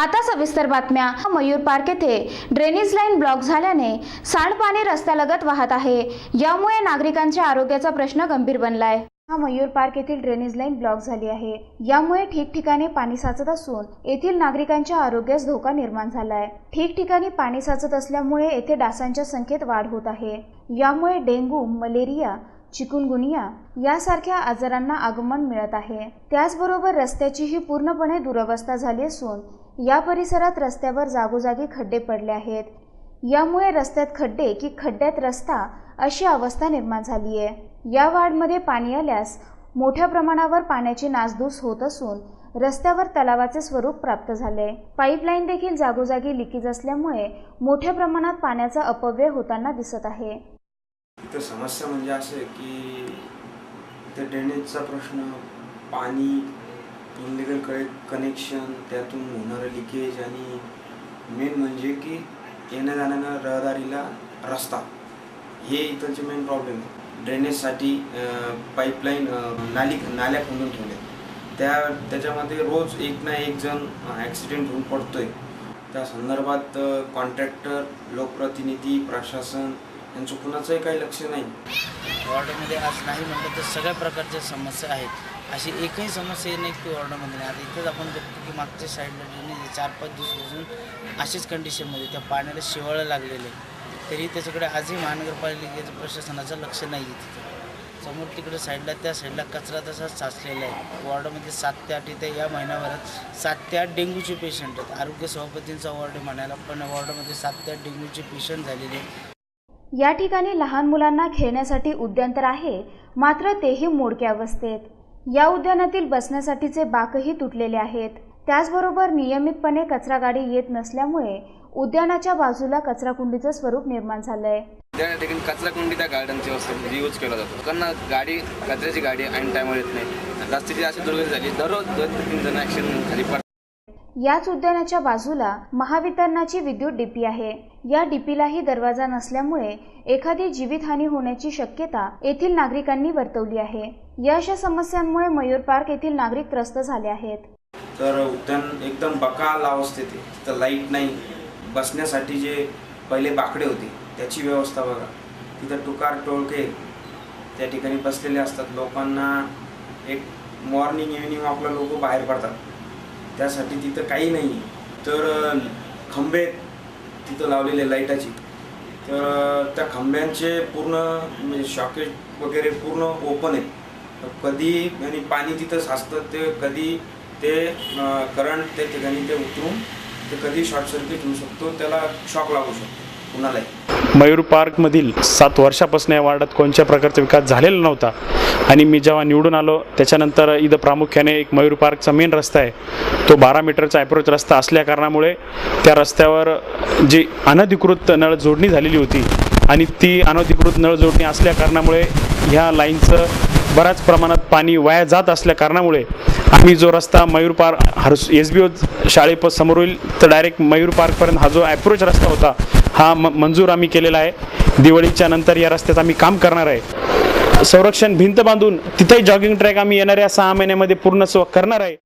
आता सविस्तर बातम्या. मयूर पार्क येथे ड्रेनेज लाईन ब्लॉक झाल्याने सांडपाणी रस्त्यालगत वाहत आहे. यामुळे नागरिकांच्या आरोग्याचा प्रश्न गंभीर बनलाय. हा मयूर पार्क येथील ड्रेनेज लाईन ब्लॉक झाली आहे. यामुळे ठिकठिकाणी पाणी साचत असून येथील नागरिकांच्या आरोग्यास धोका निर्माण झालाय. ठिकठिकाणी पाणी साचत असल्यामुळे येथे डासांच्या संख्येत वाढ होत आहे. यामुळे डेंग्यू मलेरिया चिकुनगुनिया यासारख्या आजारांना आगमन मिळत आहे. त्याचबरोबर रस्त्याचीही पूर्णपणे दुरवस्था झाली असून या परिसरात रस्त्यावर जागोजागी खड्डे पडले आहेत. यामुळे रस्त्यात खड्डे की खड्ड्यात रस्ता अशी अवस्था निर्माण झाली आहे. या वार्डमध्ये पाणी आल्यास मोठ्या प्रमाणावर पाण्याची नासधूस होत असून रस्त्यावर तलावाचे स्वरूप प्राप्त झाले. पाईपलाईन देखील जागोजागी लिकेज असल्यामुळे मोठ्या प्रमाणात पाण्याचा अपव्यय होताना दिसत आहे. इथं समस्या म्हणजे असं आहे की इथं ड्रेनेजचा प्रश्न पाणी इनलिगलकडे कनेक्शन त्यातून होणारं लिकेज आणि मेन म्हणजे की येण्या जाण्यानं रहदारीला रस्ता. हे इथलचे मेन प्रॉब्लेम आहे. ड्रेनेजसाठी पाईपलाईन नाली नाल्या खंदून ठेवल्या त्या त्याच्यामध्ये रोज एक ना एक जण ॲक्सिडेंट होऊन पडतोय. त्या संदर्भात कॉन्ट्रॅक्टर लोकप्रतिनिधी प्रशासन यांचं कुणाचंही काही लक्ष नाही. वॉर्डामध्ये आज नाही म्हटलं तर सगळ्या प्रकारच्या समस्या आहेत. अशी एकही समस्या नाही की वॉर्डामध्ये नाही. आता इथंच आपण बघतो की मागच्या साईडला ड्रेनेज चार पाच दिवसापासून अशीच कंडिशनमध्ये त्या पाण्याला शिवाळं लागलेलं आहे. तरी त्याच्याकडे आजही महानगरपालिकेचं प्रशासनाचं लक्ष नाही आहे तिथं. समोर तिकडे साईडला त्या साईडला कचरा तसाच साचलेला आहे. वॉर्डमध्ये सात ते आठ इथे या महिन्याभरात सात ते आठ डेंग्यूचे पेशंट आहेत. आरोग्य सभापतींचा वॉर्ड म्हणायला पण वॉर्डमध्ये सात ते आठ डेंग्यूचे पेशंट झालेले आहेत. या ठिकाणी लहान मुलांना खेळण्यासाठी उद्यान तर आहे मात्र तेही मोडक्या अवस्थेत. या उद्यानातील बसण्यासाठीचे बाकही तुटलेले आहेत. त्याचबरोबर नियमितपणे कचरा गाडी येत नसल्यामुळे उद्यानाच्या बाजूला कचरा कुंडीचं स्वरूप निर्माण झालंय. त्या ठिकाणी कचरा कुंडी त्या गार्डनची वस्तू यूज म्हणजे केला जातो. लोकांना गाडी कचऱ्याची गाडी आणि टायमावर येत नाही. रस्त्याची अशी दुर्गती झाली. दररोज दोन तीन जण ॲक्सिडेंट झाली. याच उद्यानाच्या बाजूला महावितरणाची विद्युत डीपी आहे. या डीपीलाही दरवाजा नसल्यामुळे एखादी जीवितहानी होण्याची शक्यता येथील नागरिकांनी वर्तवली आहे. या अशा समस्यांमुळे मयूर पार्क येथील नागरिक त्रस्त झाले आहेत. तर उद्यान एकदम बकाल अवस्थेत आहे. तिथं लाइट नाही. बसण्यासाठी जे पहिले बाकडे होते त्याची व्यवस्था बघा. तिथं टुकार टोळके त्या ठिकाणी बसलेले असतात. लोकांना एक मॉर्निंग इव्हिनिंग आपलं लोक बाहेर पडतात. त्यासाठी तिथं काही नाही. तर खंबे तिथं लावलेले लाईटाची. तर त्या खंब्यांचे पूर्ण म्हणजे शॉकेट वगैरे पूर्ण ओपन आहे. तर कधी आणि पाणी तिथं साचतं ते कधी ते करंट त्या ठिकाणी ते उतरून ते कधी शॉर्ट सर्किट होऊ शकतो त्याला शॉक लागू शकतो. कुणालाही? मयूर पार्कमधील सात वर्षापासून या वार्डात कोणत्या प्रकारचा विकास झालेला नव्हता आणि मी जेव्हा निवडून आलो त्याच्यानंतर इथं प्रामुख्याने एक मयूर पार्कचा मेन रस्ता आहे. तो बारा मीटरचा ॲप्रोच रस्ता असल्या कारणामुळे त्या रस्त्यावर जी अनधिकृत नळ जोडणी झालेली होती आणि ती अनधिकृत नळ जोडणी असल्या कारणामुळे ह्या लाईनचं बऱ्याच प्रमाणात पाणी वाया जात असल्या कारणामुळे आम्ही जो रस्ता मयूर पार्क हर एस बी ओ शाळेप समोर होईल तर डायरेक्ट मयूर पार्कपर्यंत हा जो ॲप्रोच रस्ता होता हा म मंजूर आम्ही केलेला आहे. दिवाळीच्या नंतर या रस्त्यात आम्ही काम करणार आहे. संरक्षण भिंत बांधून तिथेही जॉगिंग ट्रॅक आम्ही येणाऱ्या सहा महिन्यामध्ये पूर्ण स्व करणार आहे.